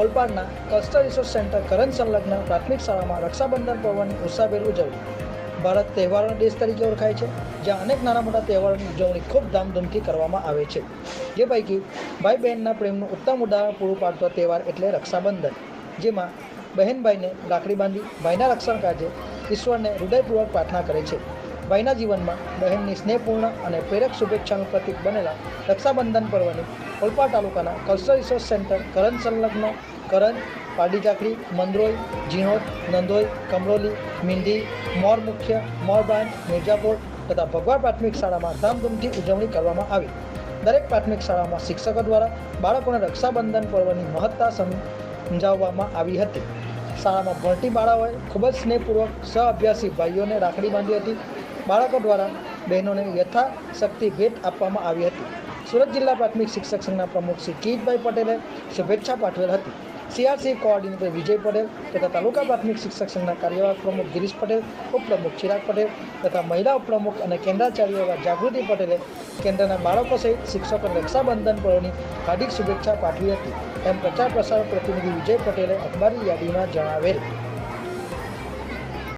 ઓલપાડના કસ્ટર resource centre Karanj સંલગ્ન પ્રાથમિક શાળામાં રક્ષાબંધન પર્વની ઉત્સાહભેર ઉજવણી. ભારત તહેવારોનો દેશ તરીકે ઓળખાય છે, જ્યાં અનેક નાના મોટા તહેવારોની ઉજવણી ખૂબ ધામધૂમથી કરવામાં આવે છે. જે પૈકી ભાઈ બહેનના પ્રેમનું ઉત્તમ ઉદાહરણ પૂરું પાડતો તહેવાર એટલે રક્ષાબંધન, જેમાં બહેન ભાઈને રાખડી બાંધી, ભાઈના રક્ષણ કાજે ઈશ્વરને હૃદયપૂર્વક પ્રાર્થના કરે છે. ભાઈના જીવનમાં બહેનની સ્નેહપૂર્ણ અને પ્રેરક શુભેચ્છાનું પ્રતીક બનેલા રક્ષાબંધન પર્વની ઓલપા તાલુકાના કલ્ચર રિસોર્સ સેન્ટર, કરણ સંલગ્ન, કરણ પાડી ચાકરી મંદરોઈ ઝીણોદ નંદોઈ, કમરોલી મિંડી મોર મુખ્ય, મોર બ્રાન્ચ મિર્જાપુર તથા ભગવાન પ્રાથમિક શાળામાં ધામધૂમથી ઉજવણી કરવામાં આવી. દરેક પ્રાથમિક શાળામાં શિક્ષકો દ્વારા બાળકોને રક્ષાબંધન પર્વની મહત્તા સમજાવવામાં આવી હતી. શાળામાં ભણતી બાળાઓએ ખૂબ જ સ્નેહપૂર્વક સહ અભ્યાસી ભાઈઓને રાખડી બાંધી હતી. બાળકો દ્વારા બહેનોને યથાશક્તિ ભેટ આપવામાં આવી હતી. સુરત જિલ્લા પ્રાથમિક શિક્ષક સંઘના પ્રમુખ શ્રી કિરીટભાઈ પટેલે શુભેચ્છા પાઠવેલ હતી. સીઆરસી કોઓર્ડિનેટર વિજય પટેલ તથા તાલુકા પ્રાથમિક શિક્ષક સંઘના કાર્યવાહક પ્રમુખ ગિરીશ પટેલ, ઉપપ્રમુખ ચિરાગ પટેલ તથા મહિલા ઉપપ્રમુખ અને કેન્દ્રાચાર્ય એવા જાગૃતિ પટેલે કેન્દ્રના બાળકો સહિત શિક્ષકોને રક્ષાબંધન પર્વની હાર્દિક શુભેચ્છા પાઠવી હતી. એમ પ્રચાર પ્રસાર પ્રતિનિધિ વિજય પટેલે અખબારી યાદીમાં જણાવેલ.